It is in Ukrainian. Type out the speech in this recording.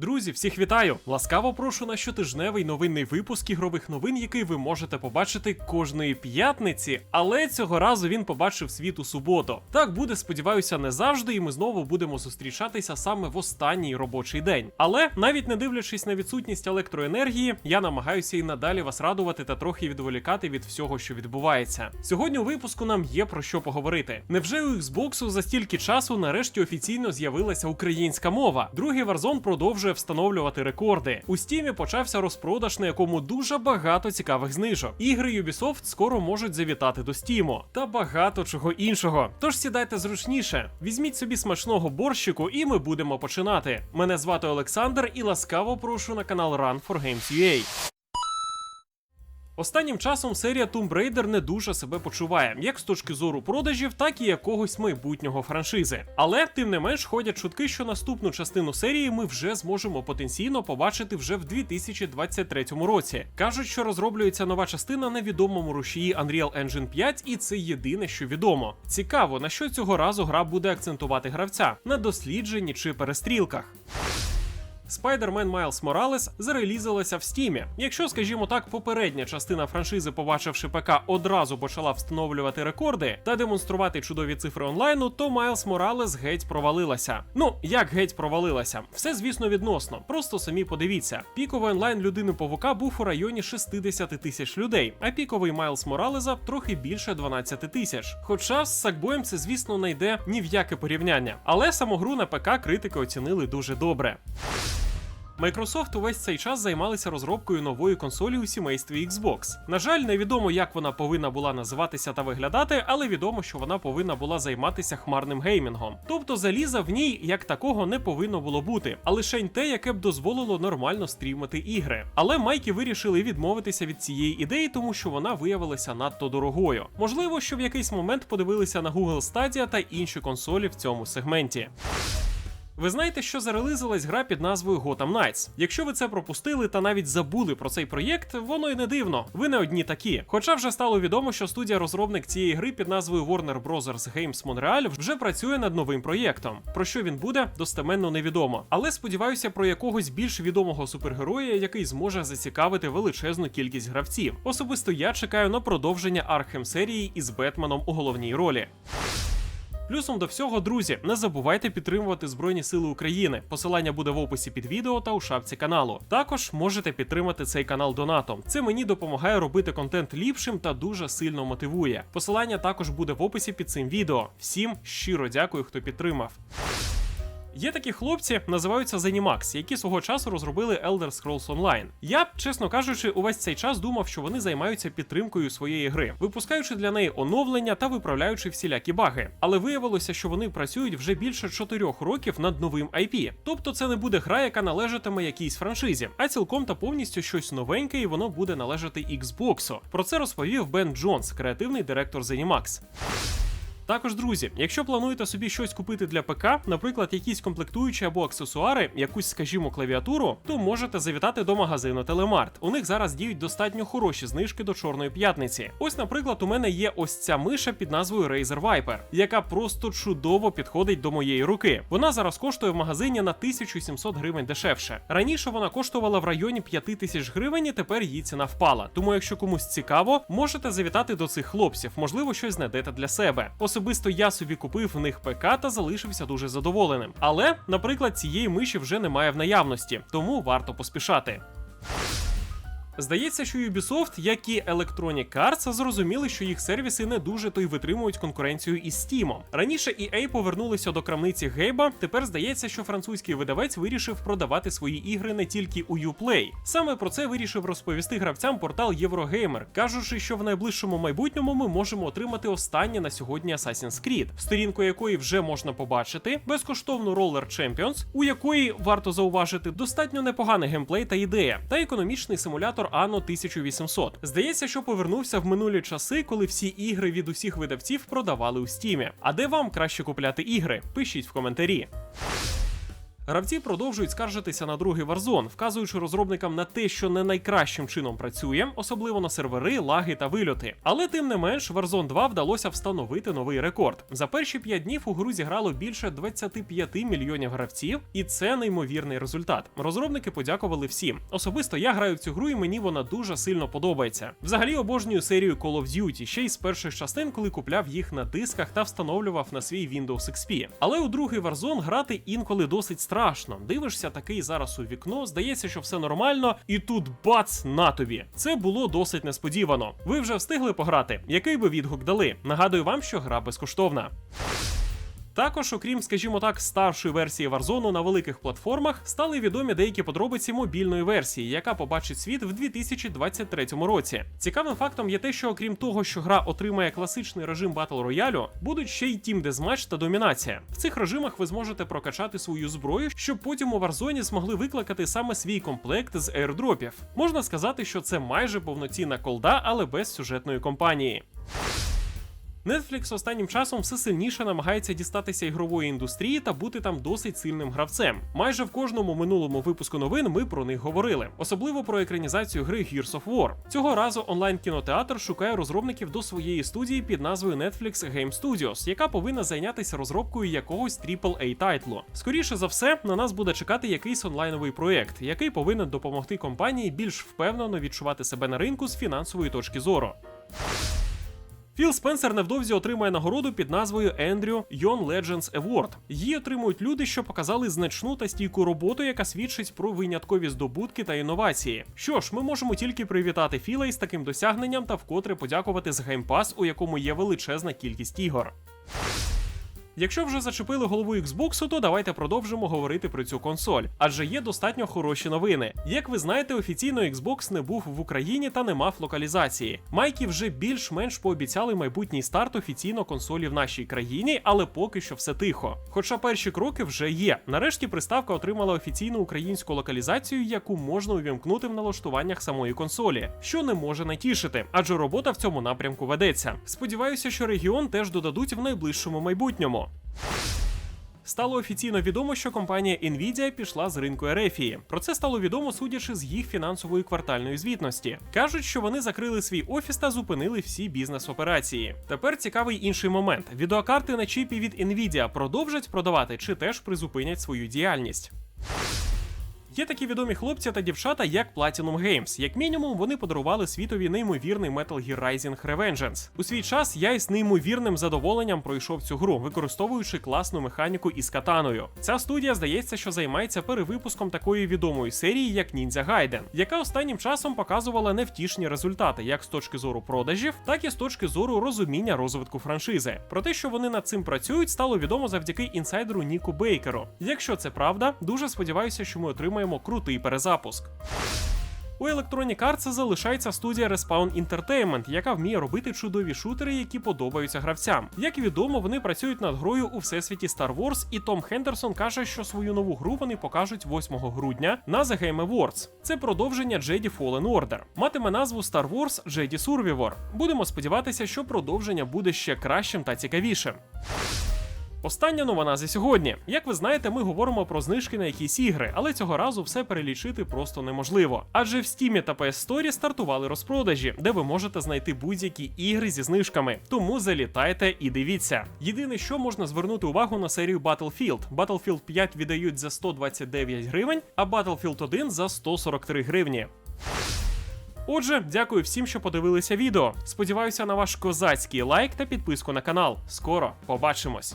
Друзі, всіх вітаю! Ласкаво прошу на щотижневий новинний випуск ігрових новин, який ви можете побачити кожної п'ятниці, але цього разу він побачив світ у суботу. Так буде, сподіваюся, не завжди, і ми знову будемо зустрічатися саме в останній робочий день. Але навіть не дивлячись на відсутність електроенергії, я намагаюся і надалі вас радувати та трохи відволікати від всього, що відбувається. Сьогодні у випуску нам є про що поговорити. Невже у Xbox за стільки часу нарешті офіційно з'явилася українська мова? Другий Warzone продовжує встановлювати рекорди. У стімі почався розпродаж, на якому дуже багато цікавих знижок. Ігри Ubisoft скоро можуть завітати до Стіму та багато чого іншого. Тож сідайте зручніше, візьміть собі смачного борщику, і ми будемо починати. Мене звати Олександр і ласкаво прошу на канал Run for Games UA. Останнім часом серія Tomb Raider не дуже себе почуває, як з точки зору продажів, так і якогось майбутнього франшизи. Але тим не менш ходять чутки, що наступну частину серії ми вже зможемо потенційно побачити вже в 2023 році. Кажуть, що розроблюється нова частина на відомому рушії Unreal Engine 5, і це єдине, що відомо. Цікаво, на що цього разу гра буде акцентувати гравця на дослідженні чи перестрілках. Spider-Man Miles Morales зарелізалася в Стімі. Якщо, скажімо так, попередня частина франшизи, побачивши ПК, одразу почала встановлювати рекорди та демонструвати чудові цифри онлайну, то Miles Morales геть провалилася. Ну як геть провалилася? Все, звісно, відносно. Просто самі подивіться. Піковий онлайн людини павука був у районі 60 тисяч людей, а піковий Miles Morales трохи більше 12 тисяч. Хоча з Сакбоєм це, звісно, не йде ні в яке порівняння. Але саму гру на ПК критики оцінили дуже добре. Microsoft увесь цей час займалися розробкою нової консолі у сімействі Xbox. На жаль, невідомо, як вона повинна була називатися та виглядати, але відомо, що вона повинна була займатися хмарним геймінгом. Тобто заліза в ній як такого не повинно було бути, а лише те, яке б дозволило нормально стрімити ігри. Але майки вирішили відмовитися від цієї ідеї, тому що вона виявилася надто дорогою. Можливо, що в якийсь момент подивилися на Google Stadia та інші консолі в цьому сегменті. Ви знаєте, що зарелизилась гра під назвою Gotham Knights. Якщо ви це пропустили та навіть забули про цей проєкт, воно й не дивно. Ви не одні такі. Хоча вже стало відомо, що студія-розробник цієї гри під назвою Warner Bros. Games Montreal вже працює над новим проєктом. Про що він буде, достеменно невідомо. Але сподіваюся про якогось більш відомого супергероя, який зможе зацікавити величезну кількість гравців. Особисто я чекаю на продовження Архем серії із Бетменом у головній ролі. Плюсом до всього, друзі, не забувайте підтримувати Збройні Сили України. Посилання буде в описі під відео та у шапці каналу. Також можете підтримати цей канал донатом. Це мені допомагає робити контент ліпшим та дуже сильно мотивує. Посилання також буде в описі під цим відео. Всім щиро дякую, хто підтримав. Є такі хлопці, називаються Zenimax, які свого часу розробили Elder Scrolls Online. Я, чесно кажучи, увесь цей час думав, що вони займаються підтримкою своєї гри, випускаючи для неї оновлення та виправляючи всілякі баги. Але виявилося, що вони працюють вже більше 4 років над новим IP. Тобто це не буде гра, яка належатиме якійсь франшизі, а цілком та повністю щось новеньке, і воно буде належати Xbox. Про це розповів Бен Джонс, креативний директор Zenimax. Також, друзі, якщо плануєте собі щось купити для ПК, наприклад, якісь комплектуючі або аксесуари, якусь, скажімо, клавіатуру, то можете завітати до магазину Телемарт. У них зараз діють достатньо хороші знижки до Чорної п'ятниці. Ось, наприклад, у мене є ось ця миша під назвою Razer Viper, яка просто чудово підходить до моєї руки. Вона зараз коштує в магазині на 1700 гривень дешевше. Раніше вона коштувала в районі 5000 гривень, і тепер її ціна впала. Тому, якщо комусь цікаво, можете завітати до цих хлопців, можливо, щось знайдете для себе. Особисто я собі купив в них ПК та залишився дуже задоволеним. Але, наприклад, цієї миші вже немає в наявності, тому варто поспішати. Здається, що Ubisoft, як і Electronic Arts, зрозуміли, що їх сервіси не дуже то й витримують конкуренцію із Steam. Раніше EA повернулися до крамниці Гейба. Тепер здається, що французький видавець вирішив продавати свої ігри не тільки у Uplay. Саме про це вирішив розповісти гравцям портал Eurogamer, кажучи, що в найближчому майбутньому ми можемо отримати останнє на сьогодні Assassin's Creed, сторінку якої вже можна побачити, безкоштовну Roller Champions, у якої варто зауважити достатньо непоганий геймплей та ідея, та економічний симулятор Anno 1800. Здається, що повернувся в минулі часи, коли всі ігри від усіх видавців продавали у стімі. А де вам краще купляти ігри? Пишіть в коментарі. Гравці продовжують скаржитися на другий Warzone, вказуючи розробникам на те, що не найкращим чином працює, особливо на сервери, лаги та вильоти. Але тим не менш, Warzone 2 вдалося встановити новий рекорд. За перші 5 днів у гру зіграло більше 25 мільйонів гравців, і це неймовірний результат. Розробники подякували всім. Особисто я граю в цю гру, і мені вона дуже сильно подобається. Взагалі обожнюю серію Call of Duty, ще й з перших частин, коли купляв їх на дисках та встановлював на свій Windows XP. Але у другий Warzone грати інколи досить страшно. Дивишся такий зараз у вікно, здається, що все нормально, і тут бац на тобі. Це було досить несподівано. Ви вже встигли пограти? Який би відгук дали? Нагадую вам, що гра безкоштовна. Також, окрім, скажімо так, старшої версії Warzone на великих платформах, стали відомі деякі подробиці мобільної версії, яка побачить світ в 2023 році. Цікавим фактом є те, що окрім того, що гра отримає класичний режим батл роялю, будуть ще й тім дезматч та домінація. В цих режимах ви зможете прокачати свою зброю, щоб потім у Warzone змогли викликати саме свій комплект з аірдропів. Можна сказати, що це майже повноцінна колда, але без сюжетної компанії. Netflix останнім часом все сильніше намагається дістатися ігрової індустрії та бути там досить сильним гравцем. Майже в кожному минулому випуску новин ми про них говорили, особливо про екранізацію гри Gears of War. Цього разу онлайн кінотеатр шукає розробників до своєї студії під назвою Netflix Game Studios, яка повинна зайнятися розробкою якогось AAA тайтлу. Скоріше за все, на нас буде чекати якийсь онлайновий проект, який повинен допомогти компанії більш впевнено відчувати себе на ринку з фінансової точки зору. Філ Спенсер невдовзі отримає нагороду під назвою Andrew Young Legends Award. Її отримують люди, що показали значну та стійку роботу, яка свідчить про виняткові здобутки та інновації. Що ж, ми можемо тільки привітати Філа із таким досягненням та вкотре подякувати з Pass, у якому є величезна кількість ігор. Якщо вже зачепили голову Xbox, то давайте продовжимо говорити про цю консоль, адже є достатньо хороші новини. Як ви знаєте, офіційно Xbox не був в Україні та не мав локалізації. Майки вже більш-менш пообіцяли майбутній старт офіційно консолі в нашій країні, але поки що все тихо. Хоча перші кроки вже є. Нарешті приставка отримала офіційну українську локалізацію, яку можна увімкнути в налаштуваннях самої консолі, що не може не тішити, адже робота в цьому напрямку ведеться. Сподіваюся, що регіон теж додадуть в найближчому майбутньому. Стало офіційно відомо, що компанія Nvidia пішла з ринку Ерефії. Про це стало відомо, судячи з їх фінансової квартальної звітності. Кажуть, що вони закрили свій офіс та зупинили всі бізнес-операції. Тепер цікавий інший момент: відеокарти на чіпі від Nvidia продовжать продавати чи теж призупинять свою діяльність. Є такі відомі хлопці та дівчата, як Platinum Games. Як мінімум, вони подарували світові неймовірний Metal Gear Rising Revengeance. У свій час я із неймовірним задоволенням пройшов цю гру, використовуючи класну механіку із катаною. Ця студія здається, що займається перевипуском такої відомої серії, як Ninja Gaiden, яка останнім часом показувала невтішні результати, як з точки зору продажів, так і з точки зору розуміння розвитку франшизи. Про те, що вони над цим працюють, стало відомо завдяки інсайдеру Ніку Бейкеру. Якщо це правда, дуже сподіваюся, що ми отримаємо крутий перезапуск. У Electronic Arts залишається студія Respawn Entertainment, яка вміє робити чудові шутери, які подобаються гравцям. Як відомо, вони працюють над грою у всесвіті Star Wars, і Том Хендерсон каже, що свою нову гру вони покажуть 8 грудня на The Game Awards. Це продовження Jedi Fallen Order. Матиме назву Star Wars Jedi Survivor. Будемо сподіватися, що продовження буде ще кращим та цікавішим. Остання новина за сьогодні. Як ви знаєте, ми говоримо про знижки на якісь ігри, але цього разу все перелічити просто неможливо. Адже в Steam та PS Store стартували розпродажі, де ви можете знайти будь-які ігри зі знижками. Тому залітайте і дивіться. Єдине, що можна звернути увагу на серію Battlefield. Battlefield 5 віддають за 129 гривень, а Battlefield 1 за 143 гривні. Отже, дякую всім, що подивилися відео. Сподіваюся на ваш козацький лайк та підписку на канал. Скоро побачимось.